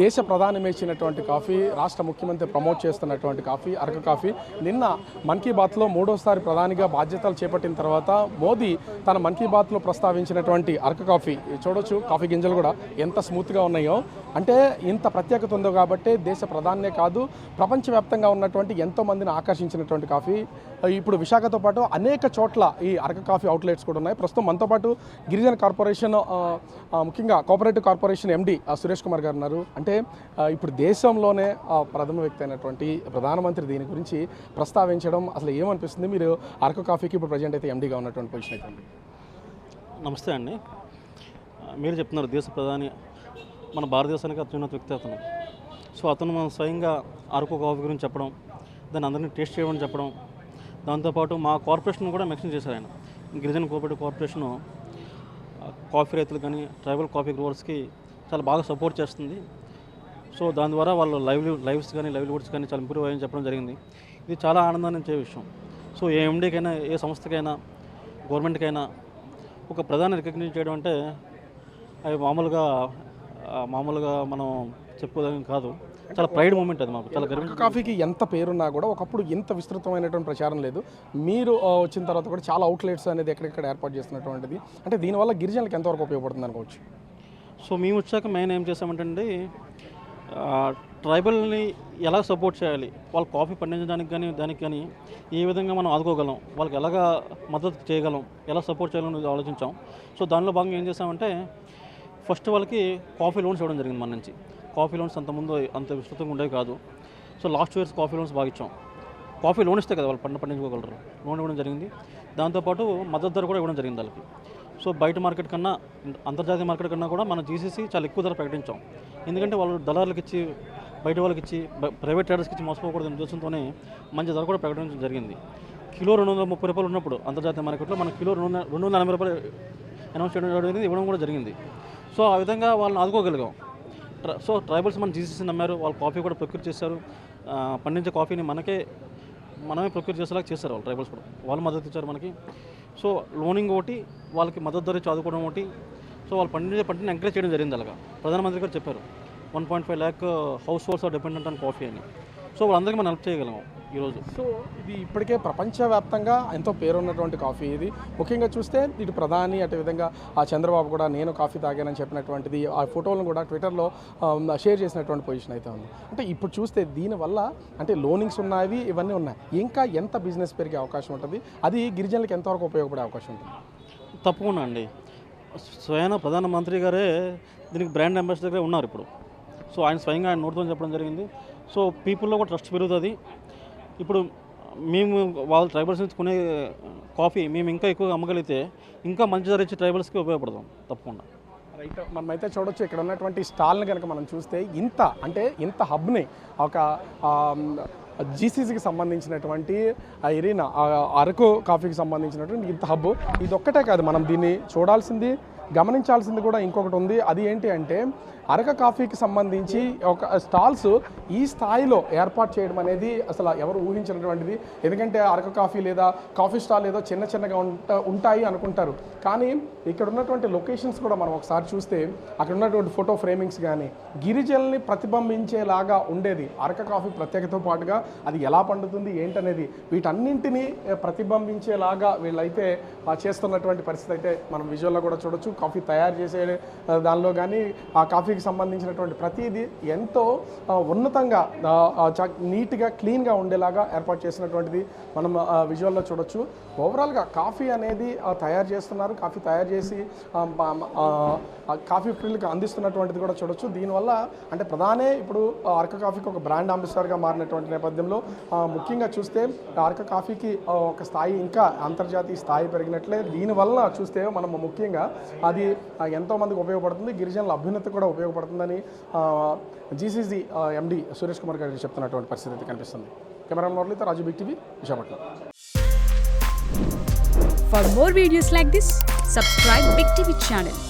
దేశ ప్రధాని కాఫీ రాష్ట్ర ముఖ్యమంత్రి ప్రమోట్ చేస్తున్నటువంటి కాఫీ అరకు కాఫీ. నిన్న మన్ కీ బాత్లో మూడోసారి ప్రధానిగా బాధ్యతలు చేపట్టిన తర్వాత మోదీ తన మన్ కీ బాత్లో ప్రస్తావించినటువంటి అరకు కాఫీ. చూడొచ్చు కాఫీ గింజలు కూడా ఎంత స్మూత్గా ఉన్నాయో. అంటే ఇంత ప్రత్యేకత ఉందో కాబట్టి దేశ ప్రధానే కాదు ప్రపంచవ్యాప్తంగా ఉన్నటువంటి ఎంతో మందిని ఆకర్షించినటువంటి కాఫీ. ఇప్పుడు విశాఖతో పాటు అనేక చోట్ల ఈ అరక కాఫీ అవుట్లెట్స్ కూడా ఉన్నాయి. ప్రస్తుతం మనతో పాటు గిరిజన కార్పొరేషన్ ముఖ్యంగా cooperative corporation MD Suresh Kumar గారు ఉన్నారు. అంటే ఇప్పుడు దేశంలోనే ఆ, ప్రథమ వ్యక్తి అయినటువంటి ప్రధానమంత్రి దీని గురించి ప్రస్తావించడం అసలు ఏమనిపిస్తుంది? మీరు అరకు కాఫీకి ఇప్పుడు ప్రజెంట్ అయితే ఎండిగా ఉన్నటువంటి పొజిషన్ అయితే నమస్తే అండి. మీరు చెప్తున్నారు దేశ ప్రధాని మన భారతదేశానికి అత్యున్నత వ్యక్తి అతను. సో అతను మనం స్వయంగా అరకు కాఫీ గురించి చెప్పడం దాన్ని అందరినీ టేస్ట్ చేయమని చెప్పడం దాంతోపాటు మా కార్పొరేషన్ కూడా మెన్షన్ చేశారు ఆయన. గిరిజన కోఆపరేటివ్ కార్పొరేషను కాఫీ రైతులు కానీ ట్రైబల్ కాఫీ గ్రోవర్స్కి చాలా బాగా సపోర్ట్ చేస్తుంది. సో దాని ద్వారా వాళ్ళు లైవ్ లైవ్స్ కానీ లైవ్లీవుడ్స్ కానీ చాలా ఇంప్రూవ్ అయ్యని చెప్పడం జరిగింది. ఇది చాలా ఆనందాన్ని ఇచ్చే విషయం. సో ఏ ఎండీకైనా ఏ సంస్థకైనా గవర్నమెంట్కైనా ఒక ప్రధాని రికగ్నైజ్ చేయడం అంటే అవి మామూలుగా మామూలుగా మనం చెప్పుకోదగ్గ కాదు. చాలా ప్రైడ్ మూమెంట్ అది మాకు. చాలా గర్వ కాఫీకి ఎంత పేరున్నా కూడా ఒకప్పుడు ఇంత విస్తృతమైనటువంటి ప్రచారం లేదు. మీరు వచ్చిన తర్వాత కూడా చాలా అవుట్లెట్స్ అనేది ఎక్కడెక్కడ ఏర్పాటు చేస్తున్నటువంటిది. అంటే దీనివల్ల గిరిజనులకు ఎంతవరకు ఉపయోగపడుతుంది అనుకోవచ్చు? సో మేము వచ్చాక మెయిన్ ఏం చేసామంటే ట్రైబల్ని ఎలా సపోర్ట్ చేయాలి? వాళ్ళు కాఫీ పండించడానికి కానీ దానికి కానీ ఏ విధంగా మనం ఆదుకోగలం? వాళ్ళకి ఎలాగా మద్దతు చేయగలం? ఎలా సపోర్ట్ చేయాలని ఆలోచించాం. సో దానిలో భాగంగా ఏం చేసామంటే ఫస్ట్ వాళ్ళకి కాఫీ లోన్స్ ఇవ్వడం జరిగింది మన నుంచి. కాఫీ లోన్స్ అంతకుముందు అంత విస్తృతంగా ఉండేవి కాదు. So last years coffee loans బాగా ఇచ్చాం. కాఫీ లోన్ ఇస్తే కదా వాళ్ళు పంట పండించుకోగలరు. లోన్ ఇవ్వడం జరిగింది. దాంతోపాటు మద్దతు ధర కూడా ఇవ్వడం జరిగింది వాళ్ళకి. సో బయట మార్కెట్ కన్నా అంతర్జాతీయ మార్కెట్ కన్నా కూడా మనం జీసీసీ చాలా ఎక్కువ ధర ప్రకటించాం. ఎందుకంటే వాళ్ళు దళారులకు ఇచ్చి బయట వాళ్ళకి ఇచ్చి ప్రైవేట్ ట్రేడర్స్కి ఇచ్చి మోసపోకూడదు ఉద్దేశంతోనే మంచి ధర కూడా ప్రకటించడం జరిగింది. కిలో రెండు వందల ముప్పై రూపాయలు ఉన్నప్పుడు అంతర్జాతీయ మార్కెట్లో మన కిలో రెండు వందల రెండు వందల ఎనభై రూపాయలు అనౌన్స్ చేయడం జరిగింది ఇవ్వడం కూడా జరిగింది. సో ఆ విధంగా వాళ్ళని ఆదుకోగలిగాం. సో ట్రైబల్స్ మన జీసీసీ నమ్మారు వాళ్ళు కాఫీ కూడా ప్రొక్యూర్ చేశారు. పండించే కాఫీని మనకే మనమే ప్రొక్యూర్ చేసేలాగా చేశారు వాళ్ళు ట్రైబల్స్ కూడా. వాళ్ళు మద్దతు ఇచ్చారు మనకి. సో లోనింగ్ ఒకటి వాళ్ళకి మద్దతు ధర చదువుకోవడం ఒకటి. సో వాళ్ళు పండించే పంటని ఎంకరేజ్ చేయడం జరిగింది అలాగా. ప్రధానమంత్రి గారు చెప్పారు one point five lakh households are dependent on coffee అని. సో వాళ్ళందరికీ మనం హెల్ప్ చేయగలం ఈరోజు. సో ఇది ఇప్పటికే ప్రపంచవ్యాప్తంగా ఎంతో పేరున్నటువంటి కాఫీ ఇది. ముఖ్యంగా చూస్తే ఇటు ప్రధాని అటు విధంగా ఆ చంద్రబాబు కూడా నేను కాఫీ తాగానని చెప్పినటువంటిది ఆ ఫోటోలను కూడా ట్విట్టర్లో షేర్ చేసినటువంటి పొజిషన్ అయితే ఉంది. అంటే ఇప్పుడు చూస్తే దీనివల్ల అంటే లోనింగ్స్ ఉన్నాయి ఇవన్నీ ఉన్నాయి. ఇంకా ఎంత బిజినెస్ పెరిగే అవకాశం ఉంటుంది? అది గిరిజనులకు ఎంతవరకు ఉపయోగపడే అవకాశం ఉంటుంది? తప్పకుండా అండి. స్వయాన ప్రధానమంత్రి గారే దీనికి బ్రాండ్ అంబాసిడర్గా ఉన్నారు ఇప్పుడు. సో ఆయన స్వయంగా ఆయన నోటితో చెప్పడం జరిగింది. సో పీపుల్లో కూడా ట్రస్ట్ పెరుగుతుంది. ఇప్పుడు మేము వాళ్ళ ట్రైబల్స్ నుంచి కొనే కాఫీ మేము ఇంకా ఎక్కువగా అమ్మగలిగితే ఇంకా మంచి ధర ఇచ్చి ట్రైబల్స్కి ఉపయోగపడతాం తప్పకుండా. రైట్ మనమైతే చూడొచ్చు ఇక్కడ ఉన్నటువంటి స్టాల్ని కనుక మనం చూస్తే ఇంత అంటే ఇంత హబ్ని ఒక జీసీసీకి సంబంధించినటువంటి ఆ ఎరీనా అరకు కాఫీకి సంబంధించినటువంటి ఇంత హబ్ ఇది ఒక్కటే కాదు మనం దీన్ని చూడాల్సింది. గమనించాల్సింది కూడా ఇంకొకటి ఉంది. అది ఏంటి అంటే అరక కాఫీకి సంబంధించి ఒక స్టాల్స్ ఈ స్థాయిలో ఏర్పాటు చేయడం అనేది అసలు ఎవరు ఊహించినటువంటిది. ఎందుకంటే అరక కాఫీ లేదా కాఫీ స్టాల్ ఏదో చిన్న చిన్నగా ఉంట ఉంటాయి అనుకుంటారు. కానీ ఇక్కడ ఉన్నటువంటి లొకేషన్స్ కూడా మనం ఒకసారి చూస్తే అక్కడ ఉన్నటువంటి ఫోటో ఫ్రేమింగ్స్ కానీ గిరిజనుల్ని ప్రతిబింబించేలాగా ఉండేది అరక కాఫీ ప్రత్యేకతో పాటుగా అది ఎలా పండుతుంది ఏంటనేది వీటన్నింటినీ ప్రతిబింబించేలాగా వీళ్ళైతే చేస్తున్నటువంటి పరిస్థితి అయితే మనం విజువల్లో కూడా చూడొచ్చు. కాఫీ తయారు చేసే దానిలో కానీ ఆ కాఫీకి సంబంధించినటువంటి ప్రతిదీ ఎంతో ఉన్నతంగా చా- నీట్గా క్లీన్గా ఉండేలాగా ఏర్పాటు చేసినటువంటిది మనం విజువల్లో చూడొచ్చు. ఓవరాల్గా కాఫీ అనేది తయారు చేస్తున్నారు. కాఫీ తయారు చేసి కాఫీ ప్రిల్కి అందిస్తున్నటువంటిది కూడా చూడొచ్చు. దీనివల్ల అంటే ప్రధానే ఇప్పుడు ఆ, అరక కాఫీకి ఒక బ్రాండ్ అంబాసిడర్గా మారినటువంటి నేపథ్యంలో ముఖ్యంగా చూస్తే ఆ అరక కాఫీకి ఒక స్థాయి ఇంకా అంతర్జాతీయ స్థాయి పెరిగినట్లే. దీనివల్ల చూస్తే మనం ముఖ్యంగా అది ఎంతోమందికి ఎంతో మందికి ఉపయోగపడుతుంది. గిరిజనుల అభ్యున్నతి కూడా ఉపయోగపడుతుందని జీసీసీ ఎండి సురేష్ కుమార్ గారు చెప్తున్నటువంటి పరిస్థితి అయితే కనిపిస్తుంది. Camera మురళితో Raju big TV Visakhapatnam. For more videos like this subscribe big TV channel